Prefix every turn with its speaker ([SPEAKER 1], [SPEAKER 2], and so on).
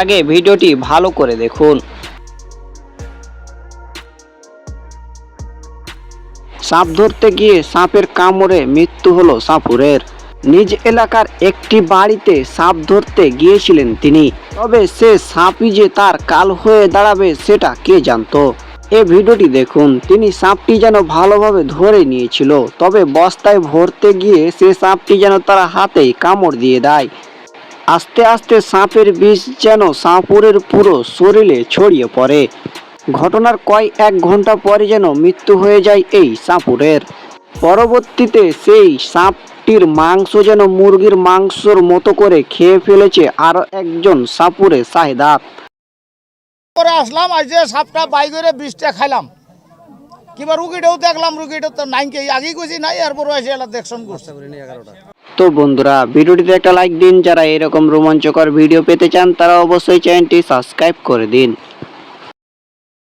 [SPEAKER 1] আগে ভিডিওটি ভালো করে দেখুন। সাপ ধরতে গিয়ে সাপের কামড়ে মৃত্যু হলো সাপুরের। নিজ এলাকার একটি বাড়িতে সাপ ধরতে গিয়েছিলেন তিনি। তবে সে সাপই যে তার কাল হয়ে দাঁড়াবে সেটা কে জানতো? এ ভিডিওটি দেখুন, তিনি সাপটি যেন ভালোভাবে ধরে নিয়েছিল, তবে বস্তায় ভরতে গিয়ে সে সাপটি যেন তার হাতেই কামড় দিয়ে দেয়। আস্তে আস্তে সাপের বিষ যেন সাপুরের পুরো শরীরে ছড়িয়ে পড়ে। ঘটনার কয় এক ঘণ্টা পরে যেন মৃত্যু হয়ে যায় এই সাপুরের। পরবর্তীতে সেই সাপটির মাংস যেন মুরগির মাংসর মতো করে খেয়ে ফেলেছে আরও একজন সাপুরে সাহেদাত
[SPEAKER 2] করে আসলাম আজ যে সাপটা বাই করে বিষটা খাইলাম। কিবা রুগীটাও দেখলাম, রুগীটা তো নাইকে আগেই কইছি, নাই এরপর এসে এলা দেখশন করছে।
[SPEAKER 1] তো বন্ধুরা, ভিডিওটিতে একটা লাইক দিন। যারা এরকম রোমাঞ্চকর ভিডিও পেতে চান, তারা অবশ্যই চ্যানেলটি সাবস্ক্রাইব করে দিন।